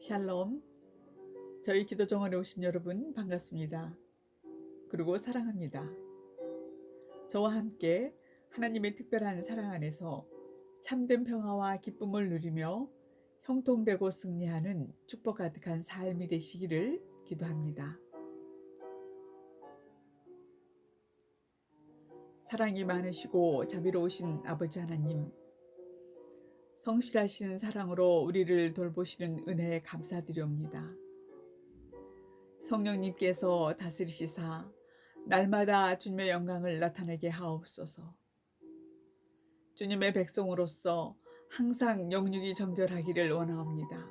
샬롬. 저희 기도 정원에 오신 여러분 반갑습니다. 그리고 사랑합니다. 저와 함께 하나님의 특별한 사랑 안에서 참된 평화와 기쁨을 누리며 형통되고 승리하는 축복 가득한 삶이 되시기를 기도합니다. 사랑이 많으시고 자비로우신 아버지 하나님, 성실하신 사랑으로 우리를 돌보시는 은혜에 감사드리옵니다. 성령님께서 다스리시사 날마다 주님의 영광을 나타내게 하옵소서. 주님의 백성으로서 항상 영육이 정결하기를 원하옵니다.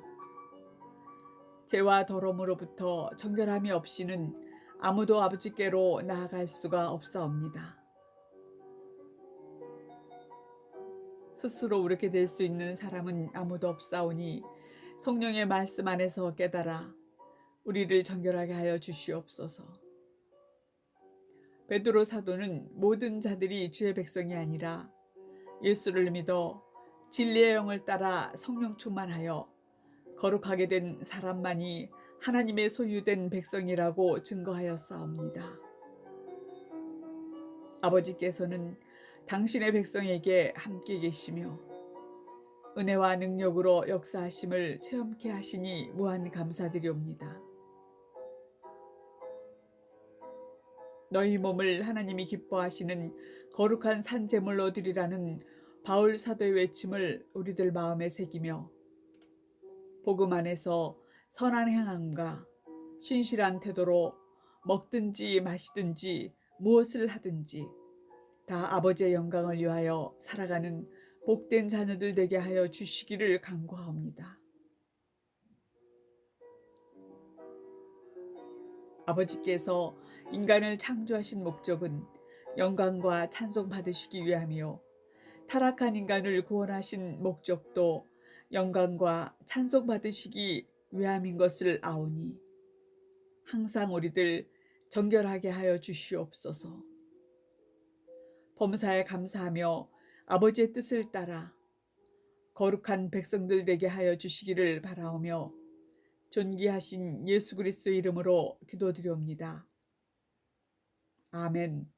죄와 더러움으로부터 정결함이 없이는 아무도 아버지께로 나아갈 수가 없사옵니다. 스스로 그렇게 될 수 있는 사람은 아무도 없사오니 성령의 말씀 안에서 깨달아 우리를 정결하게 하여 주시옵소서. 베드로 사도는 모든 자들이 주의 백성이 아니라 예수를 믿어 진리의 영을 따라 성령 충만하여 거룩하게 된 사람만이 하나님의 소유된 백성이라고 증거하였사옵니다. 아버지께서는 당신의 백성에게 함께 계시며 은혜와 능력으로 역사하심을 체험케 하시니 무한 감사드리옵니다. 너희 몸을 하나님이 기뻐하시는 거룩한 산제물로 드리라는 바울 사도의 외침을 우리들 마음에 새기며 복음 안에서 선한 행함과 신실한 태도로 먹든지 마시든지 무엇을 하든지 다 아버지의 영광을 위하여 살아가는 복된 자녀들 되게 하여 주시기를 간구하옵니다. 아버지께서 인간을 창조하신 목적은 영광과 찬송 받으시기 위함이요. 타락한 인간을 구원하신 목적도 영광과 찬송 받으시기 위함인 것을 아오니 항상 우리들 정결하게 하여 주시옵소서. 범사에 감사하며 아버지의 뜻을 따라 거룩한 백성들 되게 하여 주시기를 바라오며 존귀하신 예수 그리스도 이름으로 기도드리옵니다. 아멘.